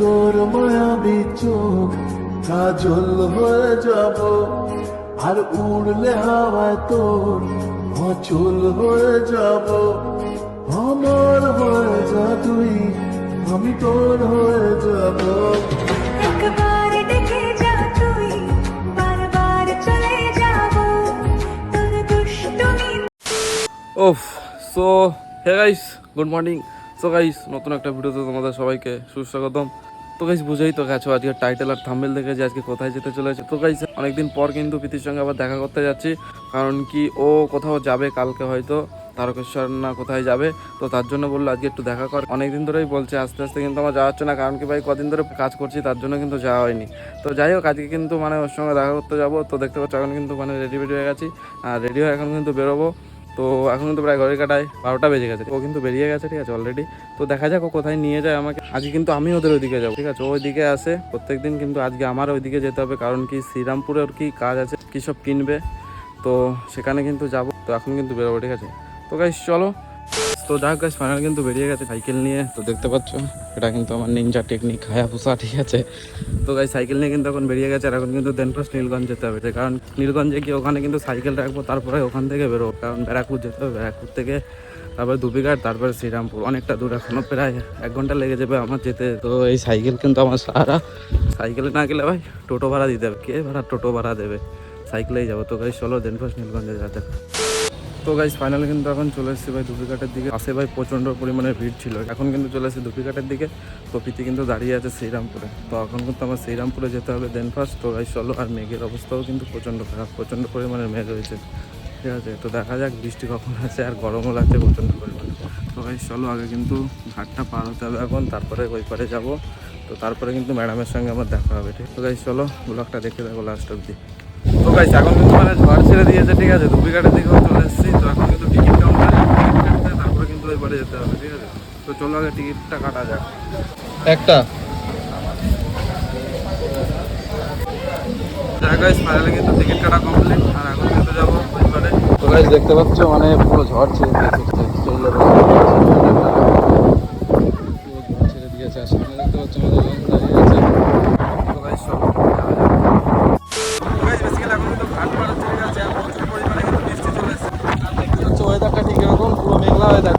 তোর মায়াবী চোখ কাজল হয়ে যাব। আর উড়লে হাওয়ায় তোর অচল হয়ে যাব। আমার হয়ে যা তুই আমি তোর হয়ে যাব। একবার দেখে যা তুই বারবার চলে যাব। তোর দুষ্টুমি ওফ so hey guys good morning so guys নতুন একটা ভিডিওতে তোমাদের সবাইকে সুস্বাগতম। তো গাইস বুঝেই তো গেছো, আজকে টাইটেল আর থাম্বেল দেখে যে আজকে কোথায় যেতে চলেছে। তো গাইস অনেকদিন পর কিন্তু প্রীতির সঙ্গে আবার দেখা করতে যাচ্ছি, কারণ কি ও কোথাও যাবে কালকে হয়তো, তারকেশ্বর না কোথায় যাবে। তো তার জন্য বলল আজকে একটু দেখা কর অনেকদিন ধরেই বলছে, আস্তে আস্তে কিন্তু আমার যাওয়া হচ্ছে না, কারণ কি ভাই, কদিন ধরে কাজ করছি, তার জন্য কিন্তু যাওয়া হয়নি। তো যাই হোক, আজকে কিন্তু মানে ওর সঙ্গে দেখা করতে যাব। তো দেখতে পাচ্ছ, এখন কিন্তু মানে রেডি রেডি হয়ে গেছি। আর রেডি হয়ে এখন কিন্তু বেরোবো। তো এখন কিন্তু প্রায় ঘরের কাটায় বারোটা বেজে গেছে। ও কিন্তু বেরিয়ে গেছে, ঠিক আছে অলরেডি তো দেখা যাক ও কোথায় নিয়ে যায় আমাকে। আজকে কিন্তু আমি ওদের ওইদিকে যাব, ঠিক আছে ওইদিকে আসে। প্রত্যেকদিন কিন্তু আজকে আমার ওইদিকে যেতে হবে, কারণ কি শ্রীরামপুরে ওর কি কাজ আছে, কী সব কিনবে। তো সেখানে কিন্তু যাব। তো এখন কিন্তু বেরোবো, ঠিক আছে। তো গাইস চলো তো যাক গাছ ফাইনাল কিন্তু বেরিয়ে গেছে সাইকেল নিয়ে। তো দেখতে পাচ্ছ, এটা কিন্তু আমার নিনজা টেকনিক হায়া পোষা ঠিক আছে। তো গাই সাইকেল নিয়ে কিন্তু এখন বেরিয়ে গেছে, আর এখন কিন্তু দেনফার্স্ট নীলগঞ্জ যেতে হবে। কারণ নীলগঞ্জে গিয়ে ওখানে কিন্তু সাইকেল রাখব, তারপরে ওখান থেকে বেরোবো। কারণ ব্যারাকপুর যেতে হবে, ব্যারাকপুর থেকে তারপরে দুবিঘাট তারপরে শ্রীরামপুর, অনেকটা দূর এখনও, প্রায় এক ঘণ্টা লেগে যাবে আমার যেতে। তো এই সাইকেল কিন্তু আমার সারা। সাইকেলে না গেলে ভাই টোটো ভাড়া দিতে হবে। কে ভাড়া টোটো ভাড়া দেবে? সাইকেলেই যাব। তো গাই চলো দেনফার্স্ট নীলগঞ্জে যাতে তো গাইজ ফাইনালি কিন্তু এখন চলে এসেছি ভাই দুপিঘাটের দিকে। আসে ভাই প্রচণ্ড পরিমাণে ভিড় ছিল। এখন কিন্তু চলে এসেছি দুপিঘাটের দিকে। তো প্রীতি কিন্তু দাঁড়িয়ে আছে শ্রীরামপুরে। তো এখন কিন্তু আমার শ্রীরামপুরে যেতে হবে দেন ফার্স্ট তো গাইজ চলো, আর মেঘের অবস্থাও কিন্তু প্রচণ্ড খারাপ, প্রচণ্ড পরিমাণে মেঘ হয়েছে ঠিক আছে? তো দেখা যাক, বৃষ্টি কখন আছে আর গরমও লাগছে প্রচণ্ড পরিমাণে। তো গাইজ চলো, আগে কিন্তু ঘাটটা পার হতে হবে এখন, তারপরে ওই পারে যাব। তো তারপরে কিন্তু ম্যাডামের সঙ্গে আমার দেখা হবে, ঠিক? তো গাইজ চলো ব্লগটা দেখে দেখো লাস্ট অব্দি তো গাইস এখন কিন্তু মানে ঝড় ছেড়ে দিয়েছে ঠিক আছে দুবিঘাটের দিকেও চলে এসেছি তো এখন কিন্তু টিকিট কাউন্টার কাটতে তারপরে কিন্তু বাড়ি যেতে হবে ঠিক আছে তো চলো আগে টিকিটটা কাটা যাক একটা ফাইনালি কিন্তু টিকিট কাটা কমপ্লিট আর এখন কিন্তু যাব তো গাইস দেখতে পাচ্ছ মানে পুরো ঝড় ছেড়ে দিয়েছে ছেড়ে দিয়েছে আর সামনে দেখতে পাচ্ছ আমাদের লঞ্চ দাঁড়িয়ে আছে তো গাইস চলো যাওয়া যাক গাইস বেসিক্যালি এখন কিন্তু ঘাট পার হচ্ছে ঠিক আছে আর প্রচুর পরিমাণে কিন্তু বৃষ্টি চলে এসেছে আর দেখতে পাচ্ছ ওয়েদারটা ঠিক এরকম পুরো মেঘলা ওয়েদার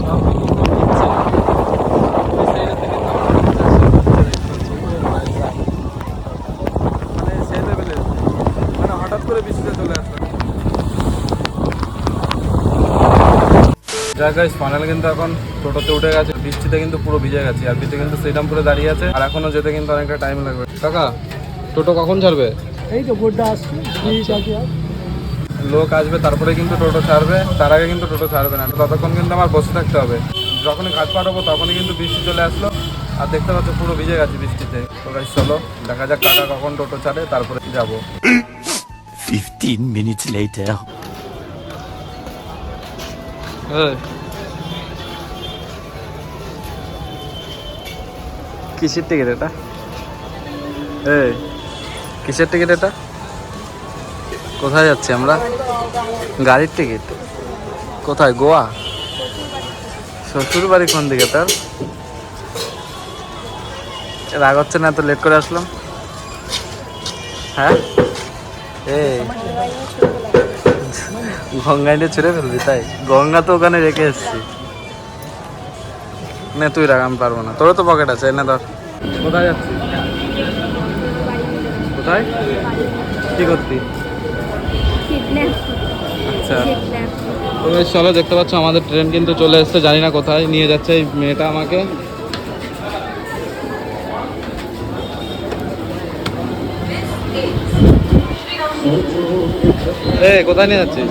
সব কিন্তু পুরো ভিজছে। এই side এর থেকে তো আমার মনে হচ্ছে পুরো মাঝ রাত। মানে সেই লেভেলের মানে হঠাৎ করে বৃষ্টিতে চলে আসলো যাক গাইস ফাইনাল কিন্তু এখন টোটোতে উঠে গেছে বৃষ্টিতে কিন্তু পুরো ভিজে গেছে আর বৃষ্টি কিন্তু শ্রীরামপুরে দাঁড়িয়ে আছে আর এখনও যেতে কিন্তু অনেকটা টাইম লাগবে। কাকা টোটো কখন ছাড়বে? এই তো বোর্ডটা আসছে আর লোক আসবে তারপরে কিন্তু টোটো ছাড়বে তার আগে কিন্তু টোটো ছাড়বে না ততক্ষণ কিন্তু আমার বসে থাকতে হবে। যখনই কাজ পাঠাবো তখনই কিন্তু বৃষ্টি চলে আসলো আর দেখতে পাচ্ছ পুরো ভিজে গেছে বৃষ্টিতে। তো গাইস চলো দেখা যাক কাকা কখন টোটো ছাড়ে তারপরে যাব। 15 minutes later. কিসের টিকিট এটা? কিসের টিকিট এটা? কোথায় যাচ্ছি আমরা? গাড়ির টিকিট কোথায়? গোয়া? শ্বশুর বাড়ি কোন দিকে তার? রাগ হচ্ছে না এত লেট করে আসলাম? হ্যাঁ? এই। গঙ্গায় নিয়ে ছুড়ে ফেলবি, তাই? গঙ্গা তো ওখানে রেখে এসছি। না, তুই রাখ, আমি পারব না। তোরও তো পকেট আছে না ধর। কোথায় যাচ্ছিস? কোথায়? কি করতি? আচ্ছা। চলো, দেখতে পাচ্ছ আমাদের ট্রেন কিন্তু চলে এসেছে, জানি না কোথায়, নিয়ে যাচ্ছে এই মেয়েটা আমাকে। এ কোথায় নিয়ে যাচ্ছিস?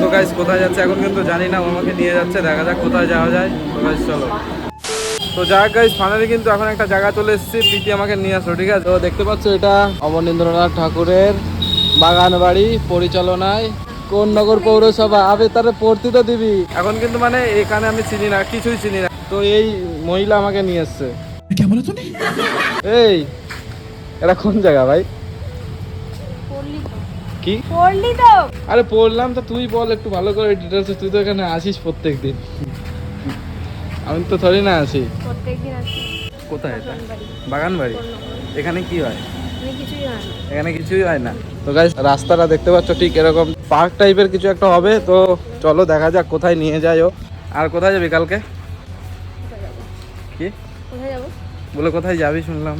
তো গাইস কোথায় যাচ্ছে? এখন কিন্তু জানি না আমাকে নিয়ে যাচ্ছে। দেখা যাক কোথায় যাওয়া যায়। তো গাইস চলো। তো যাক গাইস ফাইনালি কিন্তু এখন একটা জায়গা চলে এসেছি। প্রীতি আমাকে নিয়ে আসলো ঠিক আছে? তো দেখতে পাচ্ছ এটা অবনীন্দ্রনাথ ঠাকুরের বাগান বাড়ি পরিচালনায়। কোন নগর পৌরসভা? আবে তারে পড়তে তো দিবি। এখন কিন্তু মানে এখানে আমি চিনি না কিছুই চিনি না। তো এই মহিলা আমাকে নিয়ে এসছে। এই এটা কোন জায়গা ভাই? কি? পড়লি তো। আরে পড়লাম তো তুই বল একটু ভালো করে ডিটেলস তুই তো এখানে আসিস প্রত্যেক দিন আমি তো থরি না আছি প্রত্যেকদিন আসি। কোথায় এটা? বাগান বাড়ি এখানে কি হয়? হয় এখানে কিছুই হয় না। তো গাইস রাস্তাটা দেখতে পাচ্ছ ঠিক এরকম পার্ক টাইপের কিছু একটা হবে তো চলো দেখা যাক কোথায় নিয়ে যায় ও। আর কোথায় যাবি কালকে? কি? বলে কোথায় যাবি শুনলাম।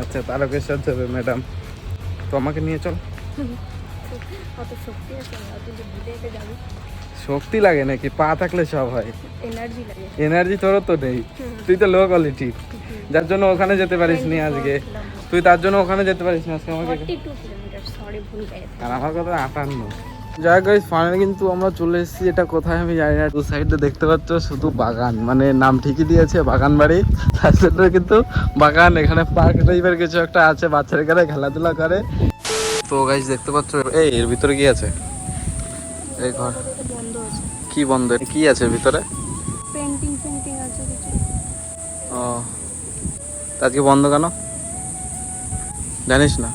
আচ্ছা তারকেশ্বর যাবে ম্যাডাম তো আমাকে নিয়ে চল। কত শক্তি আছে না তুই যে যাবি। শক্তি লাগে নাকি? পা থাকলে সব হয়। এনার্জি লাগে। এনার্জি তোরও তো নেই। তুই তো লো কোয়ালিটি যার জন্য ওখানে যেতে পারিস নি আজকে। তুই তার জন্য ওখানে যেতে পারিস না আজকে আমাকে। সরি ভুল আর আমার কথা আটান্ন। যাই গাইস ফাইনালি কিন্তু আমরা চলে এসেছি। এটা কোথায় আমি জানি না। দু সাইডে দেখতে পাচ্ছ শুধু বাগান। মানে নাম ঠিকই দিয়েছে বাগান বাড়ি তার কিন্তু বাগান এখানে পার্ক টাইপের কিছু একটা আছে। বাচ্চারা খেলাধুলা করে। তো গাইস দেখতে পাচ্ছ? এই এর ভিতরে কি আছে? এই ঘর। বন্ধ আছে কি বন্ধ? কি আছে ভিতরে? পেন্টিং পেন্টিং আছে কিছু। ও। আজকে বন্ধ কেন? জানিস না?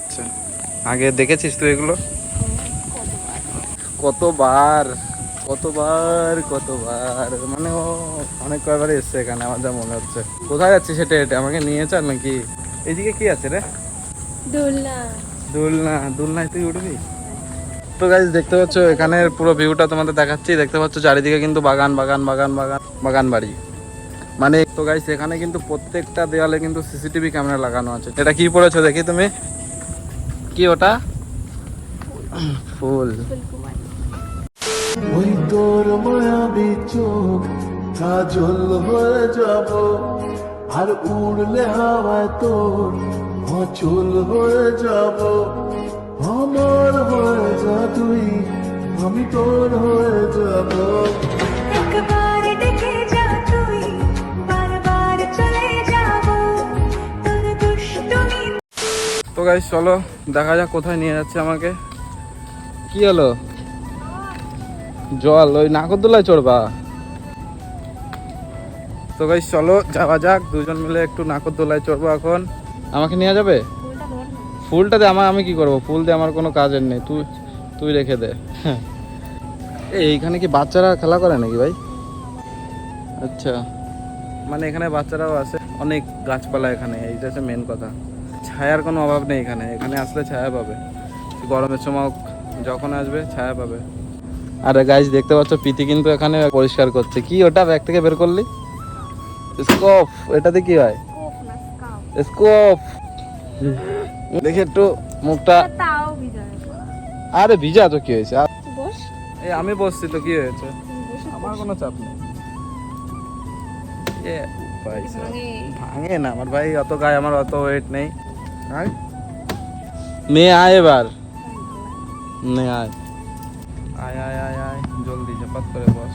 আচ্ছা। আগে দেখেছিস তুই এগুলো? কতবার কতবার কতবার মানে ও অনেক কয়বার এসছে এখানে আমার যা মনে হচ্ছে। কোথায় যাচ্ছিস সেটা এটা আমাকে নিয়ে চল নাকি? এদিকে কি আছে রে? দোলনা। দোলনা দোলনায় তুই উঠবি? তো গাইজ দেখতে পাচ্ছ এখানের পুরো ভিউটা তোমাদের দেখাচ্ছি। দেখতে পাচ্ছ চারিদিকে কিন্তু বাগান বাগান বাগান বাগান বাগান বাড়ি। মানে তো গাইজ এখানে কিন্তু প্রত্যেকটা দেওয়ালে কিন্তু সিসিটিভি ক্যামেরা লাগানো আছে। এটা কি পড়েছো দেখি তুমি? কি ওটা? ফুল। ওই তোর মায়াবী চোখ কাজল হয়ে যাব। আর উড়লে হাওয়ায় তোর অচল হয়ে যাব আমার হয়ে যা তুই আমি তোর হয়ে যাব। একবার ডেকে যা তুই বারবার চলে যাব তোর দুষ্টুমি তো গাইজ চলো দেখা যাক কোথায় নিয়ে যাচ্ছে আমাকে। কি হলো? জল ওই নাগরদোলায় চড়বা? তো গাইজ চলো যাওয়া যাক দুজন মিলে একটু নাগরদোলায় চড়বো এখন। আমাকে নিয়ে যাবে? ফুলটা ধর। না ফুলটা দিয়ে আমার আমি কি করব? ফুল দিয়ে আমার কোনো কাজের নেই। তুই তুই রেখে দে। এই এইখানে কি বাচ্চারা খেলা করে নাকি ভাই? আচ্ছা। মানে এখানে বাচ্চারাও আছে। অনেক গাছপালা এখানে এইটা হচ্ছে মেন কথা। ছায়ার কোনো অভাব নেই এখানে। এখানে আসলে ছায়া পাবে। গরমের সময় যখন আসবে ছায়া পাবে। আর গাছ দেখতে পাচ্ছ পিতি কিন্তু এখানে পরিষ্কার করছে। কি ওটা ব্যাগ থেকে বের করলি? স্কোপ এটাতে কি হয়? স্কোপ দেখি একটু মুখটা। আরে ভিজা তো কি হয়েছে? এই আমি বসছি তো কি হয়েছে? আমার কোনো চাপ নেই। এ ভাই সাহেব। ভাঙে। ভাঙে না আমার ভাই অত গায়ে আমার অত ওয়েট নেই। আয়। মেয়ে আয় এবার। নে আয়। আয় আয় আয় আয়। জলদি ঝপাত করে বস।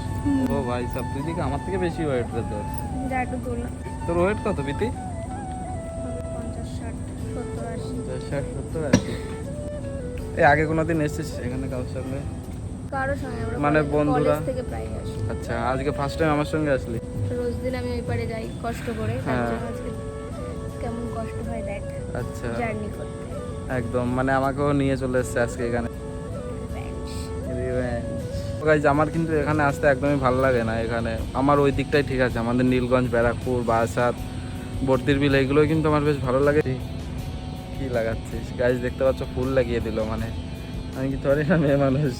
ও ভাই সব তুই দিকে আমার থেকে বেশি ওয়েট রে তোর। যা একটু দোলনা তোর ওয়েট কত বিতি এই আগে কোনোদিন এসেছিস এখানে কারোর সঙ্গে? কারোর সঙ্গে আমরা মানে বন্ধুরা? থেকে প্রায় আসি। আচ্ছা আজকে ফার্স্ট টাইম আমার সঙ্গে আসলি? রোজ দিন আমি ওই পারে যাই কষ্ট করে তার হ্যাঁ। জন্য আজকে কেমন কষ্ট হয় দেখ আচ্ছা। জার্নি করতে। একদম মানে আমাকেও নিয়ে চলে এসছে আজকে এখানে. গাইজ আমার কিন্তু এখানে আসতে একদমই ভালো লাগে না এখানে। আমার ওই দিকটাই ঠিক আছে আমাদের নীলগঞ্জ ব্যারাকপুর বারাসাত বর্তির বিল এইগুলোই কিন্তু আমার বেশ ভালো লাগে। কি লাগাচ্ছিস? গাছ দেখতে পাচ্ছ ফুল লাগিয়ে দিল মানে। আমি কি ধরি না মেয়ে মানুষ?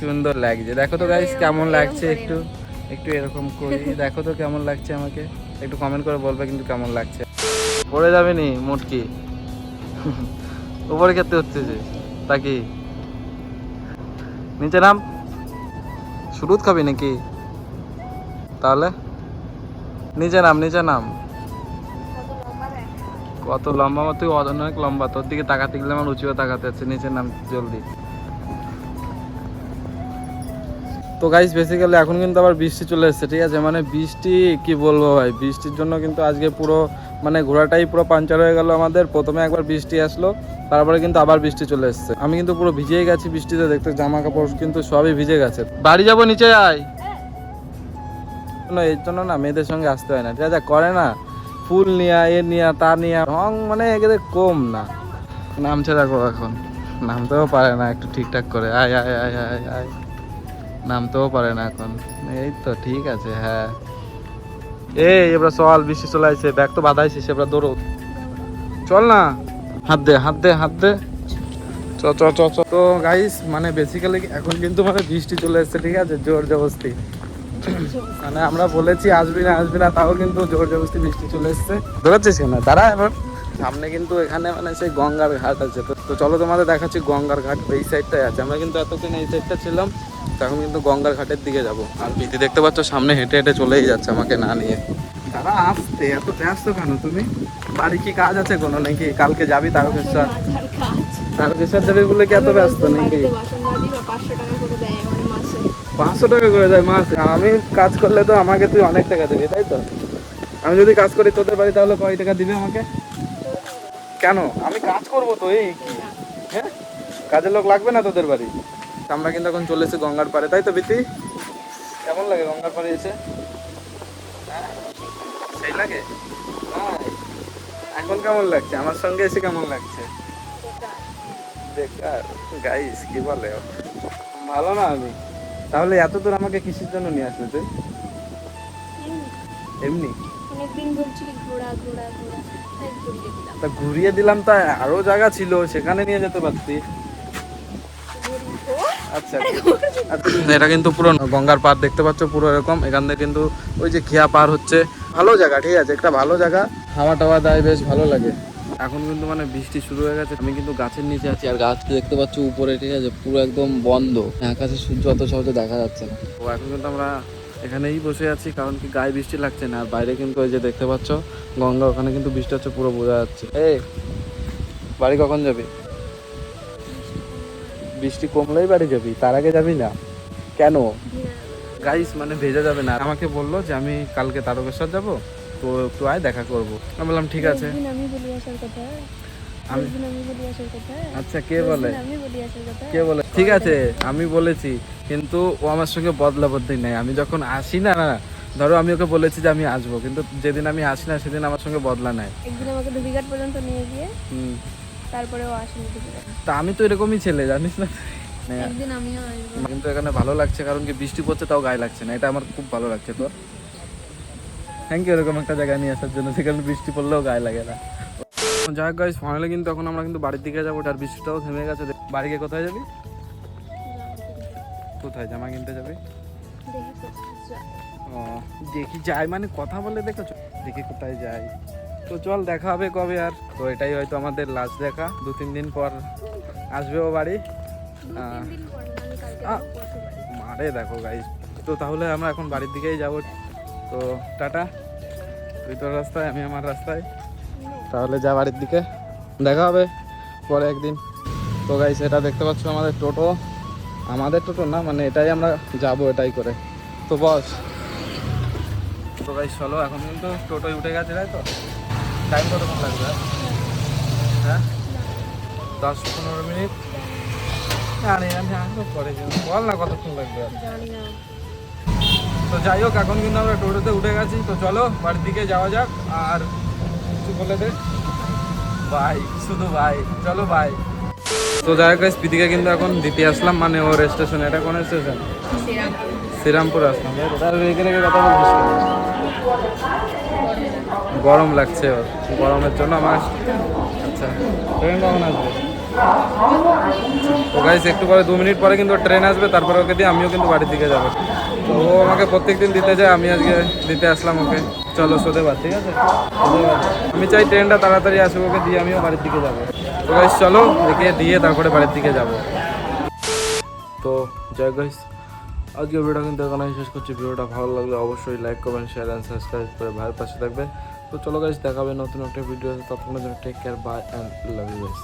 সুন্দর লাগছে। দেখো তো এরকম- কেমন লাগছে একটু। একটু এরকম করি। দেখো তো কেমন লাগছে আমাকে। একটু কমেন্ট করে বলবে কিন্তু কেমন লাগছে। পড়ে যাবে নি মুটকি? উপরে খেতে হচ্ছে যে। তা কি? নিচে নাম? শুরুত খাবি নাকি? তাহলে? নিচে নাম নিচে নাম। কত লম্বা তুই অনেক লম্বা তোর দিকে তাকাতে গেলে আমার উঁচুও তাকাতে হচ্ছে নিচে নাম জলদি। তো গাইস বেসিক্যালি এখন কিন্তু আবার বৃষ্টি চলে এসেছে ঠিক আছে? মানে বৃষ্টি কি বলব ভাই? বৃষ্টির জন্য কিন্তু আজকে পুরো মানে ঘোড়াটাই পুরো পাঞ্চার হয়ে গেল আমাদের। প্রথমে একবার বৃষ্টি আসলো তারপরে কিন্তু আবার বৃষ্টি চলে এসেছে। আমি কিন্তু পুরো ভিজেই গেছি বৃষ্টিতে দেখতে জামা কাপড় কিন্তু সবই ভিজে গেছে। বাড়ি যাব নিচে আয়। না এর জন্য না মেয়েদের সঙ্গে আসতে হয় না ঠিক আছে? করে না। ফুল নিয়া, এ নিয়া, তা নিয়া রং মানে এদের কম না। নামছে দেখো এখন। নামতেও পারে না একটু ঠিকঠাক করে। আয় আয় আয় আয় আয়। নামতেও পারে না এখন। এই তো ঠিক আছে হ্যাঁ। এই, এবার চল, বৃষ্টি চলে আসছে ব্যাগ তো বাধা বাধাইছিস এবার দৌড়ো। চল না। হাত দে হাত দে হাত দে। চ চ চ তো গাইস মানে বেসিক্যালি এখন কিন্তু মানে বৃষ্টি চলে এসছে, ঠিক আছে? জোর জবস্তি মানে আমরা বলেছি আসবি না আসবি না তাও কিন্তু জোর জবস্তি বৃষ্টি চলে এসছে। দৌড়াচ্ছিস কেন? দাঁড়া এবার। সামনে কিন্তু এখানে মানে সেই গঙ্গার ঘাট আছে। তো তো চলো তোমাদের দেখাচ্ছি গঙ্গার ঘাট এই সাইডটাই আছে। আমরা কিন্তু এতক্ষণ এই সাইডটা ছিলাম তো এখন কিন্তু গঙ্গার ঘাটের দিকে যাব। আর পিতি দেখতে পাচ্ছ সামনে হেঁটে হেঁটে চলেই যাচ্ছে আমাকে না নিয়ে। তারা আসতে। এত ব্যস্ত কেন তুমি? বাড়ি কি কাজ আছে কোনো নাকি? কালকে যাবি তারকেশ্বর? তারকেশ্বর যাবি বলে কি এত ব্যস্ত নাকি? পাঁচশো টাকা করে যায় মাস আমি কাজ করলে তো আমাকে তুই অনেক টাকা দিবি, তাই তো? আমি যদি কাজ করি তোদের বাড়ি, তাহলে কয় টাকা দিবি আমাকে? কেন? আমি কাজ করব তো, এই কি? হ্যাঁ? কাজের লোক লাগবে না তোদের বাড়ি? আমরা কিন্তু এখন চলে এসেছি গঙ্গার পাড়ে, তাই তো বিতি কেমন লাগে গঙ্গার পাড়ে এসে? হ্যাঁ? সেই লাগে। এখন কেমন লাগছে? আমার সঙ্গে এসে কেমন লাগছে? বেকার। গাইস কি বলে? ভালো না আমি। তাহলে এত দূর আমাকে কিসের জন্য নিয়ে আসলে তুই? এমনি। তা ঘুরিয়ে দিলাম তা আরও জায়গা ছিল সেখানে নিয়ে যেতে পারতি। আচ্ছা। আচ্ছা, এটা কিন্তু পুরো গঙ্গার পার দেখতে পাচ্ছ পুরো এরকম। এখান থেকে কিন্তু ওই যে খেয়া পার হচ্ছে। ভালো জায়গা ঠিক আছে? একটা ভালো জায়গা। হাওয়া টাওয়া দেয় বেশ ভালো লাগে। এখন কিন্তু মানে বৃষ্টি শুরু হয়ে গেছে। আমি কিন্তু গাছের নিচে আছি আর গাছ দেখতে পাচ্ছ উপরে ঠিক আছে? পুরো একদম বন্ধ। আকাশে সূর্য অত সহজে দেখা যাচ্ছে না। তো এখন কিন্তু আমরা এখানেই বসে আছি কারণ কি গায়ে বৃষ্টি লাগছে না। আর বাইরে কিন্তু ওই যে দেখতে পাচ্ছ গঙ্গা ওখানে কিন্তু বৃষ্টি হচ্ছে পুরো বোঝা যাচ্ছে। এই বাড়ি কখন যাবি? বৃষ্টি কমলেই বাড়ি যাবি তার আগে যাবি না? কেন? গাইস মানে ভেজা যাবে না। আমাকে বলল যে আমি কালকে তারকেশ্বর যাব। তো একটু আয় দেখা করব। আমি বললাম ঠিক আছে। আমি বলি আসার কথা। আমি বলি আসার কথা। আচ্ছা কে বলে? আমি বলি আসার কথা। কে বলে? ঠিক আছে আমি বলেছি কিন্তু ও আমার সঙ্গে বদলা বদলি নাই। আমি যখন আসি না না ধরো আমি ওকে বলেছি যে আমি আসব কিন্তু যেদিন আমি আসি না সেদিন আমার সঙ্গে বদলা নাই। একদিন আমাকে ধুবিঘাট পর্যন্ত নিয়ে গিয়ে হুম। তারপরেও আসেনি তা আমি তো এরকমই ছেলে জানিস না? একদিন আমিও কিন্তু এখানে ভালো লাগছে কারণ কি বৃষ্টি পড়ছে তাও গায়ে লাগছে না। এটা আমার খুব ভালো লাগছে তোর? থ্যাংক ইউ এরকম একটা জায়গায় নিয়ে আসার জন্য। সেখানে বৃষ্টি পড়লেও গায়ে লাগে না। যাই হোক গাইস ফাইনালি কিন্তু এখন আমরা কিন্তু বাড়ির দিকে যাব আর বৃষ্টিটাও থেমে গেছে। বাড়ি গিয়ে কোথায় যাবি? কোথায় জামা কিনতে যাবি? দেখি ও দেখি যাই মানে কথা বলে দেখেছ দেখি কোথায় যাই। তো চল দেখা হবে কবে আর। তো এটাই হয়তো আমাদের লাস্ট দেখা। দু তিন দিন পর আসবে ও বাড়ি। মারে দেখো গাইস তো তাহলে আমরা এখন বাড়ির দিকেই যাব। তো টাটা। তুই তোর রাস্তায় আমি আমার রাস্তায়। তাহলে যা বাড়ির দিকে। দেখা হবে পরে একদিন। তো গাইস এটা দেখতে পাচ্ছ আমাদের টোটো। আমাদের টোটো না মানে এটাই আমরা যাব এটাই করে। তো বস। তো গাইস চলো এখন কিন্তু টোটোয় উঠে গেছে তাই তো? টাইম কতক্ষণ লাগবে? হ্যাঁ? দশ পনেরো মিনিট? জানি না। বল না কতক্ষণ লাগবে? আর জানি না। তো যাই হোক, এখন কিন্তু আমরা টোটোতে উঠে গেছি। তো চলো, বাড়ির দিকে যাওয়া যাক, আর কিছু বলে দে। ভাই, শুধু ভাই, চলো ভাই। তো যাই হোক স্পিদিকে কিন্তু এখন দিতে আসলাম মানে ওর স্টেশন। এটা কোন স্টেশন? শ্রীরামপুর আসলাম। কথা গরম লাগছে ওর গরমের জন্য আমার আচ্ছা ট্রেন কখন আসবে? গাইস একটু পরে দু মিনিট পরে কিন্তু ট্রেন আসবে, তারপরে ওকে দিয়ে আমিও কিন্তু বাড়ির দিকে যাব। তো ও আমাকে প্রত্যেকদিন দিতে যায়, আমি আজকে দিতে আসলাম ওকে। চলো সোদেবার ঠিক আছে? আমি চাই ট্রেনটা তাড়াতাড়ি আসবে ওকে দিয়ে আমিও বাড়ির দিকে যাব। তো গাইস চলো, একে দিয়ে তারপরে বাড়ির দিকে যাব। তো জয় গাইস আজকে ভিডিওটা কিন্তু এখানে শেষ করছি। ভিডিওটা ভালো লাগলে অবশ্যই like comment share and subscribe করে ভাইয়ের পাশে থাকবে। তো চলো গাইস দেখাবে নতুন একটা ভিডিও ততক্ষণের জন্য take care bye and love you guys